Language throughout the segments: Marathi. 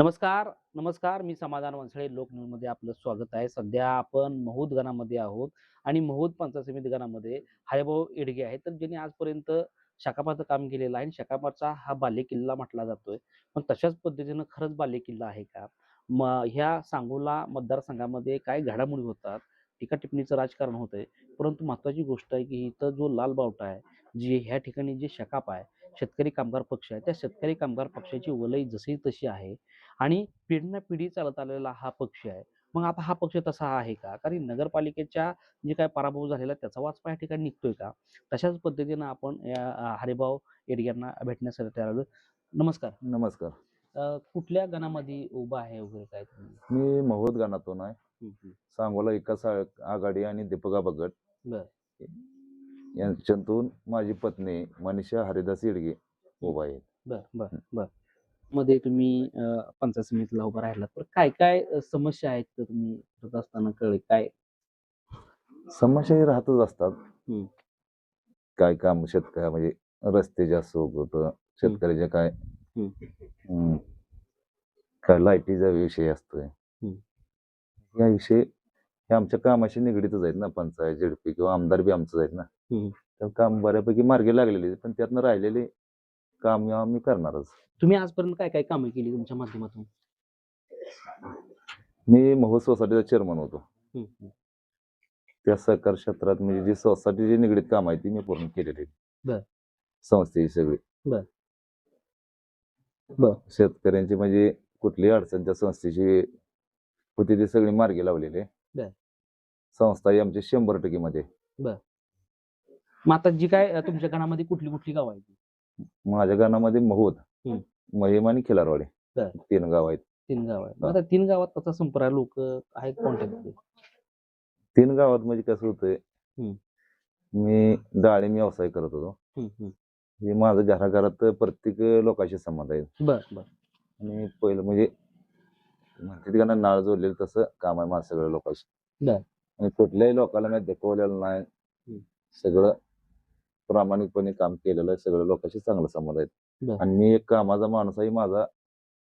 नमस्कार नमस्कार. मी समाधान वंसळे लोकन्यूजमध्ये आपलं स्वागत आहे. सध्या आपण महूद गणामध्ये आहोत आणि महूद पंचायत समिती गणामध्ये हरिभाऊ येडगे आहेत. तर ज्यांनी आजपर्यंत शाकापाचं काम केलेलं आहे आणि शाकापाचा हा बालेकिल्ला म्हटला जातोय. पण तशाच पद्धतीनं खरंच बालेकिल्ला आहे का? म ह्या सांगोला मतदारसंघामध्ये काय घडामोडी होतात. टीका टिप्पणीचं राजकारण होतंय. परंतु महत्वाची गोष्ट आहे की इथं जो लाल बावटा आहे जे ह्या ठिकाणी जे शकाप आहे शेतकरी कामगार पक्ष आहे त्या शेतकरी कामगार पक्षाची वलय जशी तशी आहे. आणि पिढी पिढी चालत आलेला हा पक्ष आहे. मग आता हा पक्ष तसा आहे का? कारण नगरपालिकेच्या जे काय पराभव झालेला त्याचा वाचपा या ठिकाणी निघतोय का? तशाच पद्धतीनं आपण या हरिभाऊ येडगे यांना भेटण्यासाठी तयार आलो नमस्कार. नमस्कार. कुठल्या गणामध्ये उभा आहे वगैरे काय मी महोद गाणातून आहे. सांगोला विकास आघाडी आणि दीपिका भगत बर. यांच्यातून माझी पत्नी मनीषा हरिदास येडगे उभा आहे. बर बर बर. मध्ये तुम्ही पंचायत समितीला उभा राहिलात तर काय काय समस्या आहेत तर तुम्ही करत असताना कळले काय समस्याही राहतच असतात हम्म. काय काम शेतकऱ्या म्हणजे रस्त्याचे असो कुठं शेतकऱ्याचे काय हम्म. हम्म, काय लाईटीचा विषय असतोय हम्म. या विषय हे आमच्या कामाशी निगडीतच आहेत ना पंचायत झेडपी किंवा आमदार बी आमचंच आहेत ना हम्म. तर काम बऱ्यापैकी मार्गी लागलेले आहेत. पण त्यातनं राहिलेले काम आम्ही करणारच तुम्ही आजपर्यंत काय काय कामं केली तुमच्या माध्यमातून मी महोत्सव सोसायटीचा चेअरमन होतो हम्म, हम्म. त्या सहकार क्षेत्रात म्हणजे जी सोसायटीची निगडीत काम आहे ती मी पूर्ण केलेली बर. आहेत संस्थेची सगळी बर. शेतकऱ्यांची म्हणजे कुठलीही अडचण त्या संस्थेची होती ती सगळी मार्गी लावलेली आहे. बर. संस्था ही आमची शंभर टक्के मध्ये मग आता जी काय अं, तुमच्या गणामध्ये कुठली कुठली गाव आहेत माझ्या गावामध्ये महोद. महिम आणि खिलारवाडी. तीन गाव आहेत तीन गाव आहेत. आता तीन गावात कसा संपर्क लोक आहेत कॉन्टॅक्ट तीन गावात म्हणजे कसं होतंय. मी डाळिंब व्यवसाय करत होतो हे माझं घराघरात प्रत्येक लोकांशी संबंध आहे आणि पहिलं म्हणजे म्हणते त्यांना नाळ जोडलेलं तसं काम आहे माझं सगळं लोकांशी. आणि कुठल्याही लोकांना मी दाखवलेलं नाही. सगळं प्रामाणिकपणे काम केलेलं आहे सगळ्या लोकांशी चांगलं संबंध बर. आणि मी एक कामाचा माणूस आहे माझा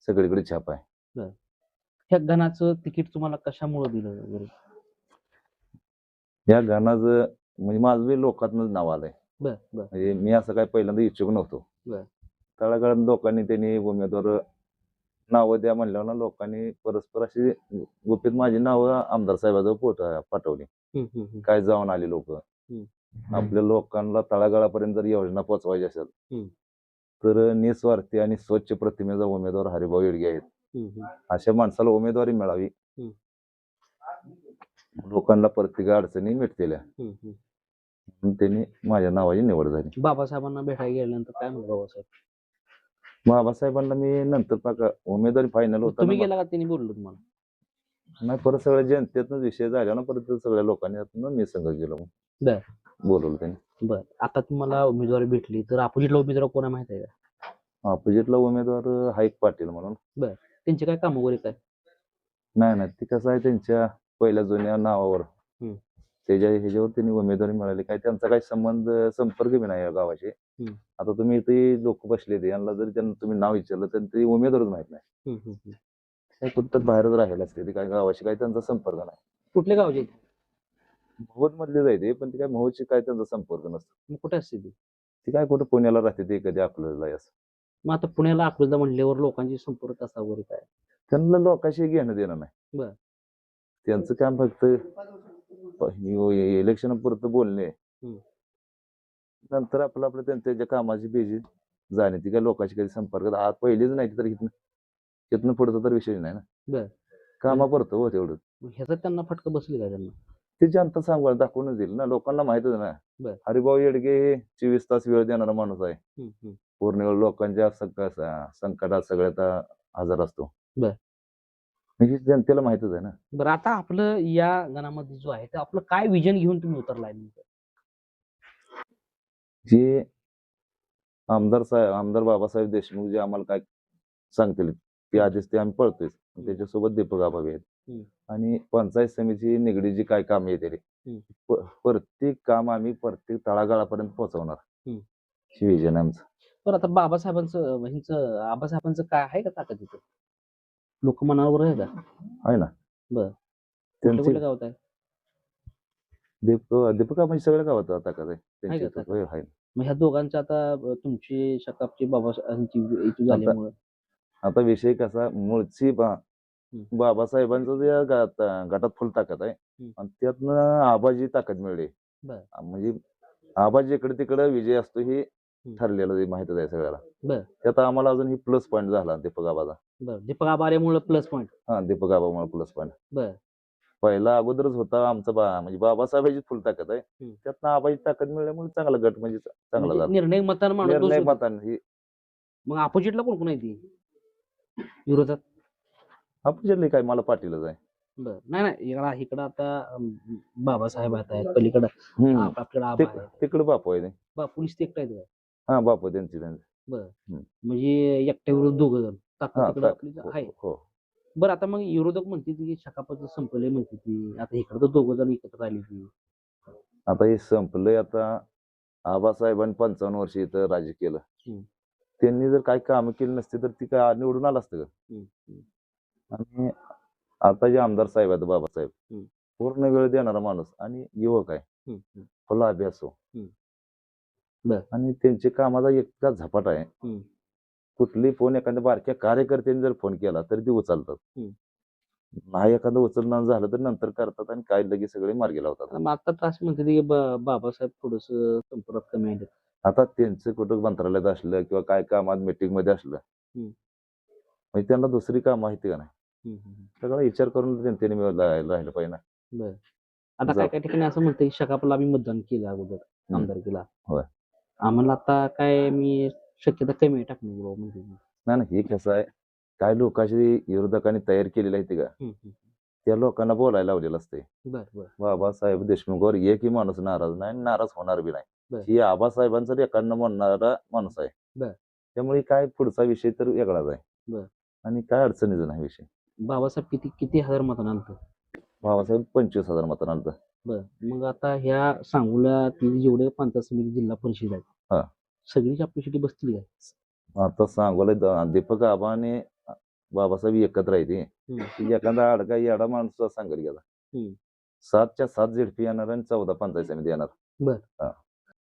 सगळीकडे छाप आहे. ह्या गणाचं तिकीट तुम्हाला कशामुळे दिलं वगैरे? या गाण्याचं म्हणजे माझं बी लोकांतच नाव आलंय. बर बर. म्हणजे मी असं काय पहिल्यांदा इच्छुक नव्हतो. बर. तळागाळात लोकांनी त्यांनी उमेदवार नावं द्या म्हणल्यावर ना लोकांनी परस्पर अशी गुपित माझी नावं आमदार साहेबाजवळ पोट पाठवली. हम्म, हम्म, हम्म. काय जाऊन आले लोक? आपल्या लोकांना तळागाळापर्यंत जर योजना पोहोचवायची असेल. तर निस्वार्थी आणि स्वच्छ प्रतिमेचा उमेदवार हरिभाऊ येडगे आहेत. अशा माणसाला उमेदवारी मिळावी. लोकांना प्रत्येक अडचणी. म्हणून त्यांनी माझ्या नावाची निवड झाली. बाबासाहेबांना भेटायला गेल्यानंतर काय म्हणलं बाबासाहेब? बाबासाहेबांना मी नंतर पाका उमेदवारी फायनल होता तुम्ही गेला का? त्यांनी बोललो तुम्हाला? नाही परत सगळ्या जनतेतनं विषय झाला ना परत सगळ्या लोकांनी मी संघ गेलो. बोलवलं त्यांनी. बर. आता तुम्हाला उमेदवारी भेटली तर अपोजिटला उमेदवार कोणा माहीत आहे का? ऑपोजिटला उमेदवार हाईक पाटील म्हणून. त्यांचे काय काम वगैरे काय? नाही नाही. ते कसं आहे त्यांच्या पहिल्या जुन्या नावावर. हम्म. त्याच्या ह्याच्यावर त्यांनी उमेदवारी मिळाली. काय त्यांचा काही संबंध संपर्क बी नाही या गावाचे हम्म. आता तुम्ही इथे लोक बसले ते यांना जरी त्यांना तुम्ही नाव विचारलं तर ते उमेदवारच माहीत नाही. हम्म, हम्म, हम्म. काही कुठं बाहेरच राहायला असते ते. काय गावाशी काही त्यांचा संपर्क नाही. कुठल्या गावचे? महोद मधले जायते पण ते काय महोदशी काय त्यांचा संपर्क नसतो. मग कुठे असते ती? ते काय कुठं पुण्याला राहते ते कधी आपल्याला असं. मग आता पुण्याला अकलूजला म्हणल्यावर लोकांची संपर्क कसा वगैरे काय? त्यांना लोकांशी घेणं देणं नाही. बर. त्यांचं काम फक्त इलेक्शन पुरतं बोलणे. हम्म. नंतर आपलं आपलं त्यां- त्यांच्या कामाची बेजी जाणे ती काय लोकांशी कधी संपर्क आज पहिलीच नाही तर इथनं इथनं पुढचा तर विषय नाही बर. ना कामापुरतं हो तेवढं. मग ह्याचा त्यांना फटका बसली काय त्यांना? ते जनता सांगून दाखवूनच देईल ना लोकांना माहितच ना. हरिभाऊ येडगे हे चोवीस तास वेळ देणारा माणूस आहे. पूर्ण वेळ लोकांच्या संक- संकटात सगळ्यात हजर असतो. म्हणजे जनतेला माहितच आहे ना बरं आता आपलं या गणामध्ये जो आहे ते आपलं काय विजन घेऊन तुम्ही उतरलाय? जे आमदार साहेब आमदार बाबासाहेब देशमुख जे आम्हाला काय सांगतील ते आधीच ते आम्ही पळतोय त्याच्यासोबत दीपक बी आहेत. आणि पंचायत समिती निगडी जी काय काम येते. प्रत्येक काम आम्ही प्रत्येक तळागाळापर्यंत पोहोचवणार. हम्म. हे विजन आहे आमचं. बरं आता बाबासाहेबांचं ह्यांचं आबासाहेबांचं काय आहे का ताकद तिथं लोक मनावर आहे का? आहे ना. बर. कुठल्या त्यांचे कुठल्या गावात आहे? दीप दीपक म्हणजे सगळ्या गावात आता का आहे मग ह्या दोघांचं आता तुमची शकापची बाबा यांची इथं झाल्यामुळं. आता विषय कसा मूळची बा. बाबासाहेबांचं जे गटात फुल ताकद आहे. आणि त्यातनं आबाजी ताकद मिळली बर. म्हणजे आबाजी इकडे तिकडे विजय असतो हे ठरलेलं आहे, माहितच आहे सगळ्याला बर. त्यात आम्हाला अजून ही प्लस पॉईंट झाला दीपक आबाचा बरं दीपक आबा आल्यामुळं प्लस पॉईंट हा दीपक आबामुळे प्लस पॉईंट बर. पहिला अगोदरच होता आमचा बा म्हणजे बाबासाहेबांची फुल ताकद आहे हम्म. त्यातनं आबाची ताकद मिळाल्यामुळे चांगला गट म्हणजे चांगला म्हणजे झाला निर्णय माणूस दोष निर्णय होतो. मताने ही मग अपोजिटला कोण कोण आहे ती विरोधात आपण काय मला पाटीलच आहे बर. नाही नाही इकडं इकडं आता अं, बाबासाहेब आहेत आहेत पलीकडं. हम्म. आप- आपल्याकडं आबा तिक- आहे तिकडे बापू आहे ते. बा पोलीस ते एकटा आहेत का? हा बापू आहे त्यांची त्यांची. म्हणजे एकट्या विरोध दोघ जण. ताकद हा, तिकडं ताकद. आपली हो, आहे. हो. बरं आता मग विरोधक म्हणते की शकापचं संपलंय म्हणते ती. आता इकडं तर दोघ जण एकत्र आली ती आता हे संपलंय आता आबासाहेबांनी पंचावन्न वर्ष इथं राज्य केलं. हम्म. त्यांनी जर काही कामं केली नसती तर ती काय निवडून आलं असतं का? हम्म, हम्म. आणि आता जे आमदार साहेब आहेत बाबासाहेब. पूर्ण वेळ देणारा माणूस आणि युवक आहे. फुला अभ्यासो. आणि त्यांचे कामाचा इतका झपाट आहे. कुठली फोन एखाद्या बारक्या कार्यकर्त्याने जर फोन केला तर ती उचलतात. नाही एखादं उचलणं झालं तर नंतर करतात आणि काय लगेच सगळे मार्गी लावतात आता त्रास म्हणते की बाबासाहेब थोडस संपर्कात कमी आले आता त्यांचं कुठं मंत्रालयात असलं किंवा काय कामात मीटिंगमध्ये असलं. म्हणजे त्यांना दुसरी कामं माहिती का नाही सगळा विचार करून जनतेने राहिलं पाहिजे ना आता काय. काय ठिकाणी असं म्हणतं की शकापला आम्ही मतदान केलं अगोदर हम्म. आमदारकीला होय. आम्हाला आता काय मी शक्यता कमी आहे बाबा म्हणजे नाही ना हे कसं आहे काय लोकांची विरोधकांनी तयार केलेली आहे ती का. त्या लोकांना बोलायला लावलेलं असते बाबासाहेब देशमुखवर एकही माणूस नाराज नाही आणि नाराज होणार बी. नाही ही आबासाहेबांचा रेखांना म्हणणारा माणूस आहे. त्यामुळे काय पुढचा विषय तर वेगळाच. आहे आणि काय अडचणीचा नाही विषय बाबासाहेब किती किती हजार मतांना आलतं? बाबासाहेब पंचवीस हजार मतांना आलतं. बर मग आता ह्या सांगोल्यातील जेवढे पंचायत समिती जिल्हा परिषद हा. आहेत सगळीच आपल्यासाठी बसतील काय? आता सांगोला दीपक आबा आणि बाबासाहेब एकत्र आहे ते एखादा अडका येडा माणूस सांगत गेला हम्म. सातच्या सात झेडपी येणार आणि चौदा पंचायत समिती येणार.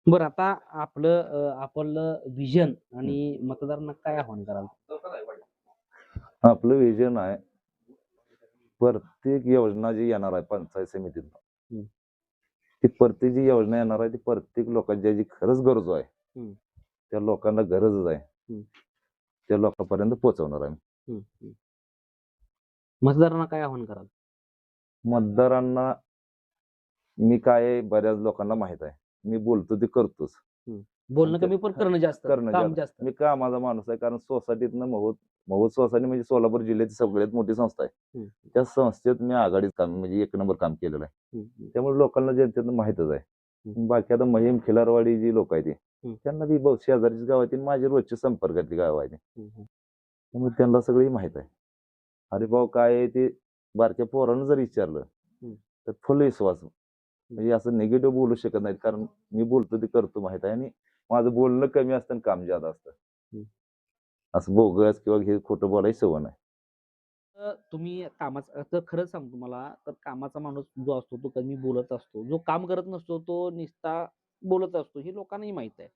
बरं आता आपलं अं, आपलं विजन आणि मतदारांना काय आव्हान कराल? आपलं विजन आहे प्रत्येक योजना जी येणार आहे पंचायत समितीत. ती प्रत्येक जी योजना येणार आहे ती प्रत्येक लोकांच्या जी खरंच गरज आहे. त्या लोकांना गरजच आहे. त्या लोकांपर्यंत पोहोचवणार आहे. मतदारांना काय आव्हान कराल मतदारांना मी काय बऱ्याच लोकांना माहीत आहे मी बोलतो ते करतोच बोलणं ते- कमी पण करणं जास्त करणं काम जास्त. मी का माझा माणूस आहे कारण सोसायटीतनं महोत महोत सोसायटी म्हणजे सोलापूर जिल्ह्याची सगळ्यात मोठी संस्था आहे. त्या संस्थेत मी आघाडीत काम म्हणजे एक नंबर काम केलेलं आहे त्यामुळे लोकांना जनतेनं माहितच आहे. बाकी आता महिम खिलारवाडी जी लोक आहेत. त्यांना बी बहु शेजारची गाव आहेत माझी रोजची संपर्कातली गाव आहेत हम्म. त्यामुळे त्यांना सगळी माहीत आहे अरे भाऊ काय आहे ते बारक्या पोरानं जर विचारलं. तर फुल विश्वास म्हणजे असं निगेटिव्ह बोलू शकत नाहीत कारण मी बोलतो ते करतो माहीत आहे आणि माझं बोलणं कमी असतं आणि काम जादा असतं. असं बोगस किंवा हे खोटं बोलायची सवय नाही. तुम्ही कामाचा तर खरंच सांगतो तुम्हाला तर कामाचा माणूस जो असतो तो कमी बोलत असतो. जो काम करत नसतो तो निस्ता बोलत असतो हे लोकांनाही माहीत आहे.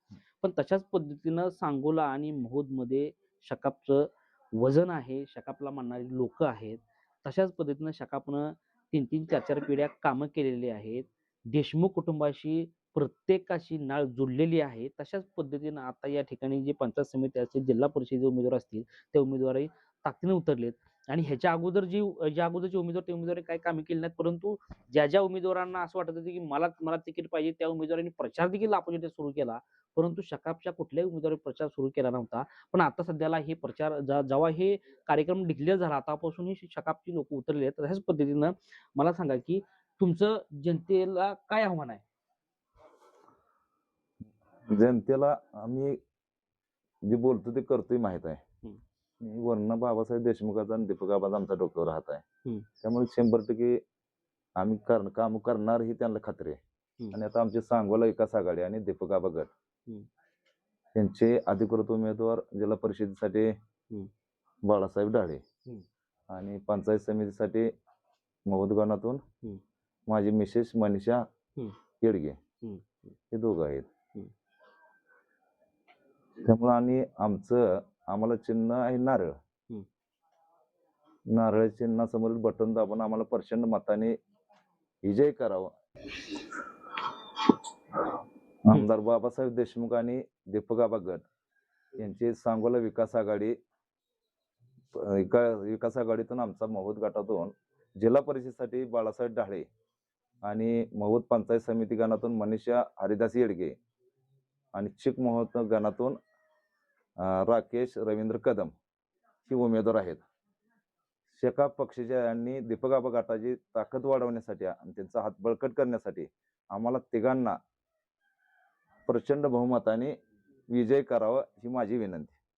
पण तशाच पद्धतीनं सांगोला आणि मध्ये शकापचं वजन आहे शकापला मानणारी लोक आहेत. तशाच पद्धतीनं शकापनं तीन तीन चार चार पिढ्या कामं केलेली आहेत. देशमुख कुटुंबाशी प्रत्येकाशी नाळ जुळलेली आहे. तशाच पद्धतीनं आता या ठिकाणी जे पंचायत समिती असतील जिल्हा परिषदेचे उमेदवार असतील ते उमेदवारही ताकदीने उतरलेत. आणि ह्याच्या अगोदर जी ज्या अगोदरचे उमेदवार ते उमेदवार काही कामे केली नाहीत परंतु ज्या ज्या उमेदवारांना असं वाटत होतं की मला मला तिकीट पाहिजे त्या उमेदवारांनी प्रचार देखील अपोजिट सुरू केला. परंतु शकापच्या कुठल्याही उमेदवारी प्रचार सुरू केला नव्हता. पण आता सध्याला हे प्रचार जेव्हा हे कार्यक्रम डिक्लेअर झाला आतापासून ही शकापची लोक उतरले आहेत. तशाच पद्धतीनं मला सांगा की तुमचं जनतेला काय आव्हान आहे? जनतेला आम्ही जे बोलतो ते करतोय माहीत आहे वर्ण बाबासाहेब देशमुखाचा आणि दीपक आबाचा आमचा डोक्यावर राहत आहे. त्यामुळे शंभर टक्के आम्ही काम करणार ही त्यांना खात्री आहे. आणि आता आमचे सांगोला विकास आघाडी आणि दीपक आबा गट हम्म. यांचे अधिकृत उमेदवार जिल्हा परिषदेसाठी बाळासाहेब डाळे हम्म. आणि पंचायत समितीसाठी महुद गणातून हम्म. माझी मिसेस मनीषा. येडगे. हे दोघं आहेत. त्यामुळं आणि आमचं आम्हाला चिन्ह आहे नारळ. नारळ चिन्हासमोरील बटन दाबून आम्हाला प्रचंड मताने विजय करावा. आमदार बाबासाहेब देशमुख आणि दीपक आबा गट यांची सांगोला विकास आघाडी विकास आघाडीतून आमचा महुद गटातून जिल्हा परिषदेसाठी बाळासाहेब ढाळे आणि महुद पंचायत समिती गणातून मनीषा हरिदास येडगे आणि चिक महोत गणातून राकेश रवींद्र कदम ही उमेदवार आहेत. शेका पक्षाच्या आणि दीपकाबा गटाची ताकद वाढवण्यासाठी आणि त्यांचा हात बळकट करण्यासाठी आम्हाला तिघांना प्रचंड बहुमताने विजय करावा ही माझी विनंती.